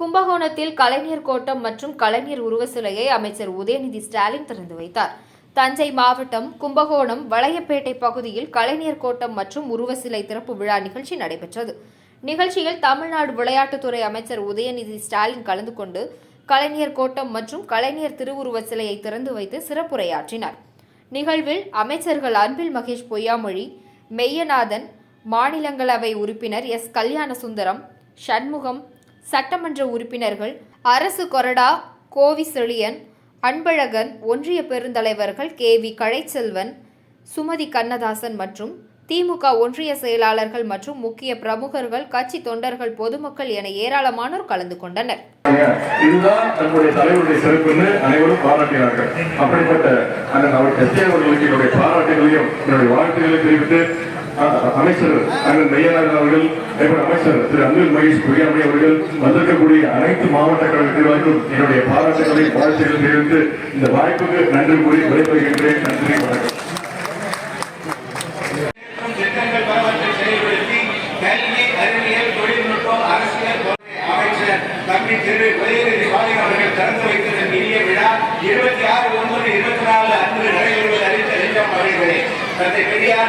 கும்பகோணத்தில் கலைஞர் கோட்டம் மற்றும் கலைஞர் உருவ சிலையை அமைச்சர் உதயநிதி ஸ்டாலின் திறந்து வைத்தார். தஞ்சை மாவட்டம் கும்பகோணம் வளையப்பேட்டை பகுதியில் கலைஞர் கோட்டம் மற்றும் உருவ சிலை திறப்பு விழா நிகழ்ச்சி நடைபெற்றது. நிகழ்ச்சியில் தமிழ்நாடு விளையாட்டுத்துறை அமைச்சர் உதயநிதி ஸ்டாலின் கலந்து கொண்டு கலைஞர் கோட்டம் மற்றும் கலைஞர் திருவுருவ சிலையை திறந்து வைத்து சிறப்புரையாற்றினார். நிகழ்வில் அமைச்சர்கள் அன்பில் மகேஷ் பொய்யாமொழி மெய்யநாதன் மாநிலங்களவை உறுப்பினர் எஸ். கல்யாண சுந்தரம் சண்முகம் சட்டமன்ற உறுப்பினர்கள் அரசு கொறடா கோவி செழியன் அன்பழகன் ஒன்றிய பெருந்தலைவர்கள் கே. வி. கழைச்செல்வன் சுமதி கண்ணதாசன் மற்றும் திமுக ஒன்றிய செயலாளர்கள் மற்றும் முக்கிய பிரமுகர்கள் கட்சி தொண்டர்கள் பொதுமக்கள் என ஏராளமானோர் கலந்து கொண்டனர். இதுதான் நம்முடைய தலைவருடைய சிறப்புன்னு அனைவரும் பாராட்டினார்கள். அப்படிப்பட்ட அண்ணன் அவர் அவர்களுக்கு என்னுடைய பாராட்டுகளையும் என்னுடைய வாழ்த்துக்களை தெரிவித்து அமைச்சர் அண்ணன் மெய்யநாதன் அவர்கள் அமைச்சர் திரு அன்பில் மகேஷ் பொய்யாமணி அவர்கள் வந்திருக்கக்கூடிய அனைத்து மாவட்ட கழக நிர்வாகிக்கும் என்னுடைய பாராட்டுகளை வாழ்த்துக்கள் தெரிவித்து இந்த வாய்ப்புக்கு நன்றி கூறி விடைபெறுகின்றேன். நன்றி வணக்கம். இருபத்தி ஆறு ஒன்பது இருபத்தி நாலு அன்று நடைபெறுவது அறிவித்த பெரியார்